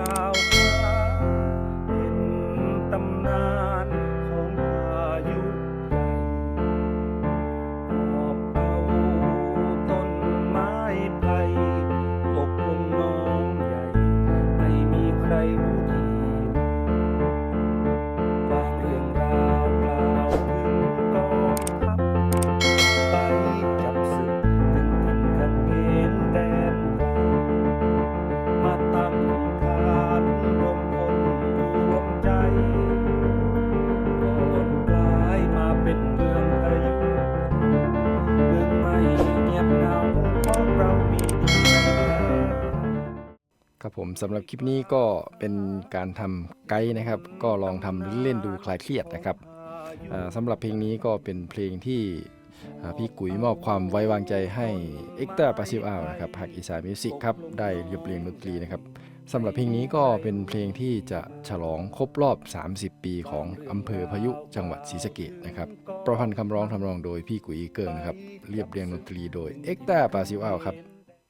ล่ ครับผมสำหรับคลิปนี้ก็เป็นการทำไกด์นะครับ ก็ลองทำเล่นดูคลายเครียดนะครับสำหรับเพลงนี้ก็เป็นเพลงที่พี่กุ๋ยมอบความไว้วางใจให้เอ็กเต a าปาซิวอานะครับภาคอีสานมิวสิกครับได้เรียบเรียงดนตรีนะครับสำหรับเพลงนี้ก็เป็นเพลงที่จะฉลองครบรอบ 30 ปีของอำเภอพายุจังหวัดศรีสะเกษนะครับ ประพันธ์คำร้องทำนองโดยพี่กุ๋ยเกิงนะครับ เรียบเรียงดนตรีโดยเอ็กต a าปาซิวอาครับ